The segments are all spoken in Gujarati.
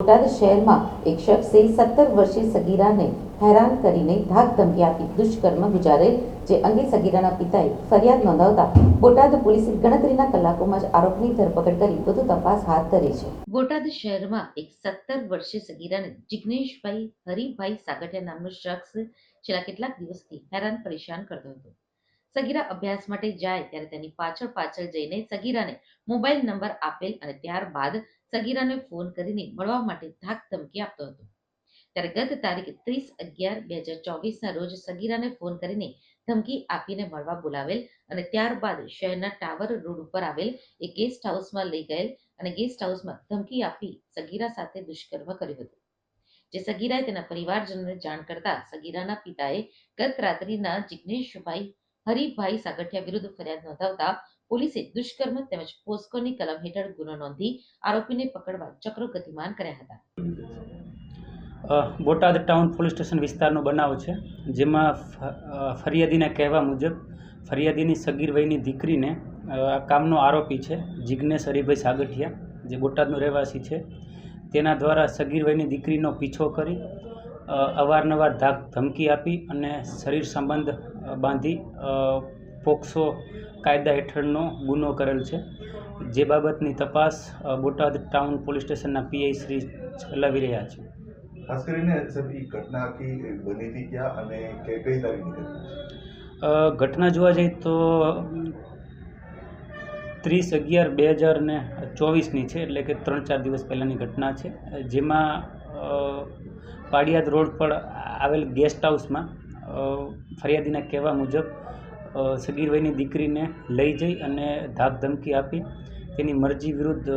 બોટાદ શહેરમાં એક શખ્સે સત્તર વર્ષીય સગીરાને હેરાન કરીને ધાક ધમકી આપી દુષ્કર્મ ગુજારેલ, જે અંગે સગીરાના પિતાએ ફરિયાદ નોંધાવતા બોટાદ પોલીસે ગણતરીના કલાકોમાં જ આરોપની ધરપકડ કરી વધુ તપાસ હાથ ધરી છે. બોટાદ શહેરમાં એક સત્તર વર્ષીય સગીરાને જિગ્નેશભાઈ હરિભાઈ સાગઠિયા નામનો શખ્સ છેલ્લા કેટલાક દિવસથી હેરાન પરેશાન કરતો હતો. સગીરા અભ્યાસ માટે જાય ત્યારે તેની પાછળ પાછળ જઈને સગીરાને મોબાઈલ નંબર આપેલ અને ત્યારબાદ સગીરાને ફોન કરીને મળવા માટે ધાક ધમકી આપતો હતો. ત્યારે ગત તારીખ ત્રીસ અગિયાર બે હજાર ચોવીસના રોજ સગીરાને ફોન કરીને ધમકી આપીને મળવા બોલાવેલ અને ત્યારબાદ શહેરના ટાવર રોડ ઉપર આવેલ એક ગેસ્ટ હાઉસમાં લઈ ગયેલ અને ગેસ્ટ હાઉસમાં ધમકી આપી સગીરા સાથે દુષ્કર્મ કર્યું હતું. જે સગીરાએ તેના પરિવારજનોને જાણ કરતા સગીરાના પિતાએ ગત રાત્રિના જિગ્નેશભાઈ હરિભાઈ સાગઠિયા વિરુદ્ધ ફરિયાદ નોંધાવતા પોલીસે દુષ્કર્મ તેમજ પોસ્કોની કલમ હેઠળ ગુનો નોંધી આરોપીને પકડવા ચક્રો ગતિમાન કર્યા હતા. બોટાદ ટાઉન પોલીસ સ્ટેશન વિસ્તારનો બનાવ છે, જેમાં ફરિયાદીના કહેવા મુજબ ફરિયાદીની સગીર વયની દીકરીને આ કામનો આરોપી છે જિજ્ઞેશ હરિભાઈ સાગઠિયા, જે બોટાદનો રહેવાસી છે. તેના દ્વારા સગીર વયની દીકરીનો પીછો કરી અવારનવાર ધાક ધમકી આપી અને શરીર સંબંધ બાંધી પોક્સો કાયદા હેઠળનો ગુનો કરેલ છે. જે બાબતની તપાસ બોટાદ ટાઉન પોલીસ સ્ટેશનના પીઆઈ શ્રી ચલાવી રહ્યા છે. ખાસ કરીને ઘટના બની હતી ક્યાં અને કે કઈ તારીખની ઘટના ઘટના જોવા જઈએ તો ત્રીસ અગિયાર બે હજાર ને ચોવીસની છે એટલે કે ત્રણ ચાર દિવસ પહેલાંની ઘટના છે. જેમાં પાડિયાદ રોડ પર આવેલ ગેસ્ટ હાઉસમાં ફરિયાદીના કહેવા મુજબ સગીરભાઈની દીકરીને લઈ જઈ અને ધાક ધમકી આપી. તેની મરજી વિરુદ્ધ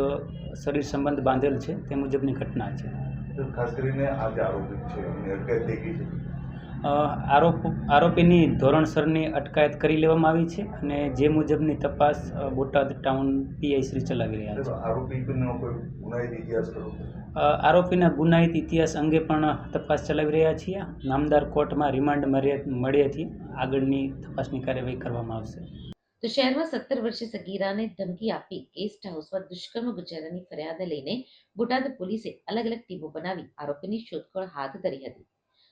શરીર સંબંધ બાંધેલ છે. તે મુજબની ઘટના છે. ખાસ કરીને આ જે આરોપી છે. આરોપીની ધોરણસરની અટકાયત કરી લેવામાં આવી છે અને જે મુજબની તપાસ બોટાદ ટાઉન પીઆઈ શ્રી ચલાવી રહ્યા છે. આરોપીનો કોઈ ગુનાહિત ઇતિહાસ ખરો? અ, આરોપીના ગુનાહિત ઇતિહાસ અંગે પણ તપાસ ચલાવી રહ્યા છીએ. નામદાર કોર્ટમાં રિમાન્ડ મળ્યા મળ્યાથી આગળની તપાસની કાર્યવાહી કરવામાં આવશે. તો શહેરમાં સત્તર વર્ષે સગીરાને ધમકી આપી ગેસ્ટ હાઉસમાં દુષ્કર્મ ગુજારવાની ફરિયાદ લઈને બોટાદ પોલીસે અલગ અલગ ટીમો બનાવી આરોપીની શોધખોળ હાથ ધરી હતી.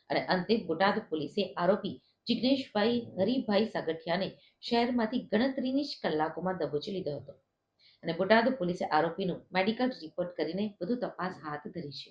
અને અંતે બોટાદ પોલીસે આરોપી જિગ્નેશભાઈ હરિભાઈ સાગઠિયાને શહેરમાંથી ગણતરીની જ કલાકોમાં દબોચી લીધો હતો. અને બોટાદ પોલીસે આરોપીનું મેડિકલ રિપોર્ટ કરીને વધુ તપાસ હાથ ધરી છે.